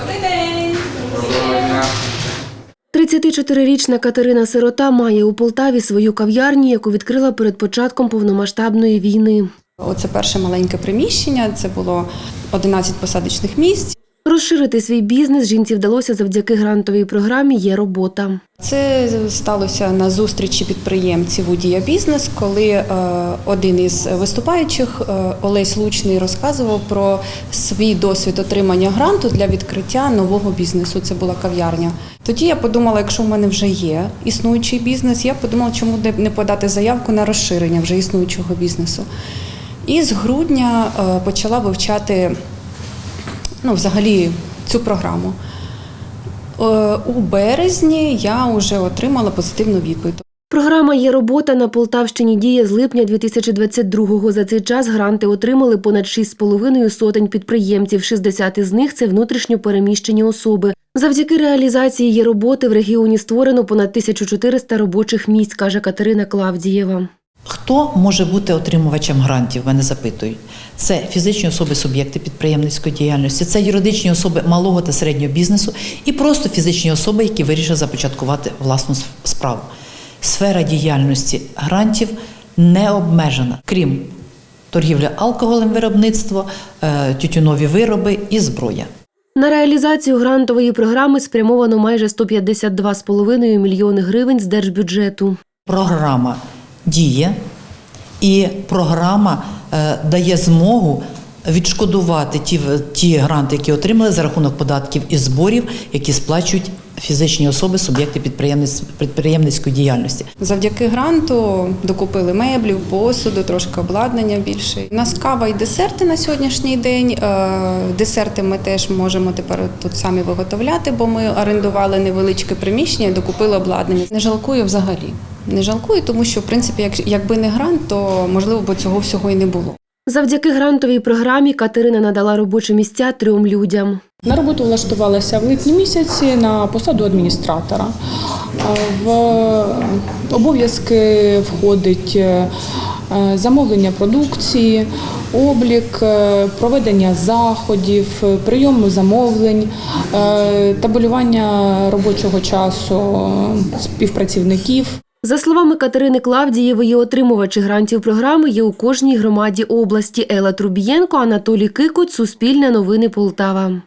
Добрий день. 34-річна Катерина Сирота має у Полтаві свою кав'ярню, яку відкрила перед початком повномасштабної війни. Оце перше маленьке приміщення. Це було 11 посадочних місць. Розширити свій бізнес жінці вдалося завдяки грантовій програмі Є робота. Це сталося на зустрічі підприємців у Дія Бізнес, коли е, один із виступаючих е, Олесь Лучний розказував про свій досвід отримання гранту для відкриття нового бізнесу. Це була кав'ярня. Тоді я подумала, якщо в мене вже є існуючий бізнес, я подумала, чому не подати заявку на розширення вже існуючого бізнесу. І з грудня е, почала вивчати ну, взагалі цю програму. Е, У березні я вже отримала позитивну відповідь. Програма Є робота на Полтавщині діє з липня 2022-го. За цей час гранти отримали понад 6,5 сотень підприємців. 60 із них це внутрішньо переміщені особи. Завдяки реалізації її роботи в регіоні створено понад 1400 робочих місць, каже Катерина Клавдієва. Хто може бути отримувачем грантів? Мене запитують. Це фізичні особи, суб'єкти підприємницької діяльності, це юридичні особи малого та середнього бізнесу і просто фізичні особи, які вирішили започаткувати власну справу. Сфера діяльності грантів не обмежена, крім торгівлі алкоголем, виробництво, е, тютюнові вироби і зброя. На реалізацію грантової програми спрямовано майже 152,5 мільйони гривень з держбюджету. Програма діє, і програма е, дає змогу відшкодувати ті, ті гранти, які отримали за рахунок податків і зборів, які сплачують фізичні особи, суб'єкти підприємниць- підприємницької діяльності. Завдяки гранту докупили меблів, посуду, трошки обладнання більше. У нас кава і десерти на сьогоднішній день. Е, Десерти ми теж можемо тепер тут самі виготовляти, бо ми орендували невеличке приміщення і докупили обладнання. Не жалкую взагалі. Не жалкую, тому що в принципі, як- якби не грант, то можливо б цього всього і не було. Завдяки грантовій програмі Катерина надала робочі місця трьом людям. На роботу влаштувалася в липні місяці на посаду адміністратора. В обов'язки входить е, замовлення продукції, облік, е, проведення заходів, прийом замовлень, е, табелювання робочого часу співпрацівників. За словами Катерини Клавдієвої, отримувачі грантів програми є у кожній громаді області. Ела Трубієнко, Анатолій Кикуть, Суспільне новини Полтава.